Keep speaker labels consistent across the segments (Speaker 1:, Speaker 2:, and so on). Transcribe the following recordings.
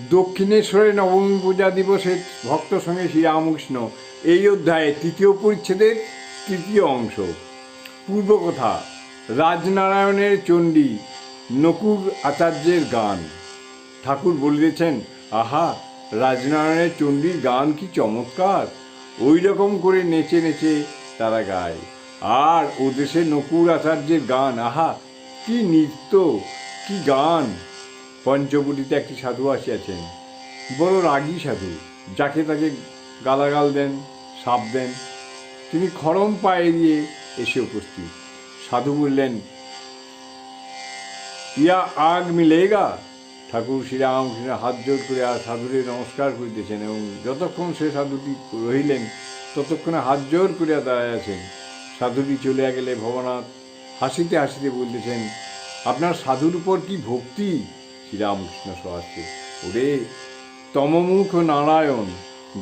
Speaker 1: দক্ষিণেশ্বরে নবমী পূজা দিবসে ভক্ত সঙ্গে শ্রীরামকৃষ্ণ এই অধ্যায়ে তৃতীয় পরিচ্ছেদের তৃতীয় অংশ। পূর্বকথা, রাজনারায়ণের চণ্ডী নকুর আচার্যের গান। ঠাকুর বলিতেছেন, আহা, রাজনারায়ণের চণ্ডীর গান কি চমৎকার! ওই রকম করে নেচে নেচে তারা গায়। আর ও দেশে নকুর আচার্যের গান, আহা, কি নৃত্য, কি গান! পঞ্চবটিতে একটি সাধু আসিয়াছেন। বড় রাগী সাধু, যাকে তাকে গালাগাল দেন, সাপ দেন। তিনি খরম পায়ে দিয়ে এসে উপস্থিত। সাধু বললেন, ইয়া আগ মিলেগা? ঠাকুর শ্রীরামকৃষ্ণ হাত জোর করে আর সাধুরে নমস্কার করিতেছেন এবং যতক্ষণ সে সাধুটি রহিলেন, ততক্ষণে হাত জোর করিয়া দাঁড়ায় আছেন। সাধুটি চলিয়া গেলে ভবনাথ হাসিতে হাসিতে বলতেছেন, আপনার সাধুর উপর কি ভক্তি? শ্রীরামকৃষ্ণ সহাস্যে ওরে তমমুখ নারায়ণ,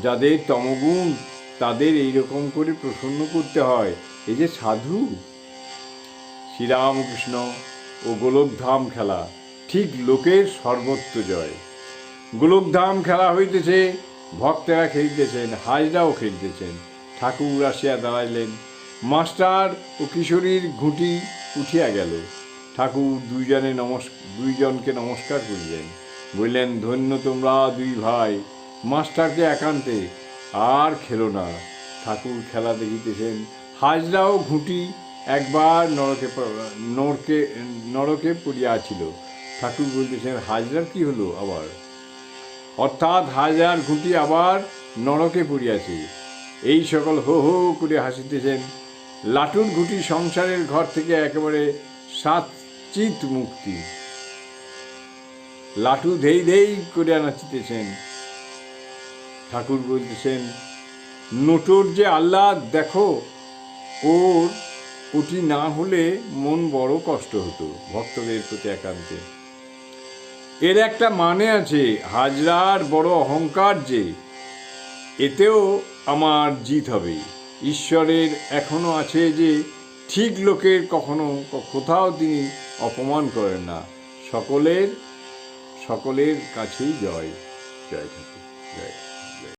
Speaker 1: যাদের তমগুণ, তাদের এইরকম করে প্রসন্ন করতে হয়। এই যে সাধু। শ্রীরামকৃষ্ণ ও গোলকধাম খেলা, ঠিক লোকের সর্বত্র জয়। গোলকধাম খেলা হইতেছে, ভক্তেরা খেলিতেছেন, হাজরাও খেলিতেছেন। ঠাকুর আসিয়া দাঁড়াইলেন। মাস্টার ও কিশোরীর ঘুঁটি উঠিয়া গেল। ঠাকুর দুইজনে নমস দুইজনকে নমস্কার করিলেন। বললেন, ধন্য তোমরা দুই ভাই, মাস্টারকে একান্তে আর খেলো না। ঠাকুর খেলা দেখিতেছেন, হাজরাও ঘুঁটি একবার নরকে নরকে নরকে পড়িয়াছিল ঠাকুর বলতেছেন, হাজরার কি হলো আবার? অর্থাৎ হাজার ঘুঁটি আবার নরকে পড়িয়াছে। এই সকল হো হো করে হাসিতেছেন। লাটুর ঘুঁটি সংসারের ঘর থেকে একেবারে সাত চিত মুক্তি। লাটু ধেই ধেই করে নাচিতেছেন। ঠাকুর বলতেছেন, নোটোর যে আল্লাহ দেখো, ওর ওটি না হলে মন বড় কষ্ট হতো ভক্তদের প্রতি একান্তে। এর একটা মানে আছে, হাজরার বড় অহংকার যে, এতেও আমার জিত হবে। ঈশ্বরের এখনও আছে যে, ঠিক লোকের কখনো কোথাও তিনি অপমান করেন না। সকলের সকলের কাছেই জয় জয় ঠাকুর জয়।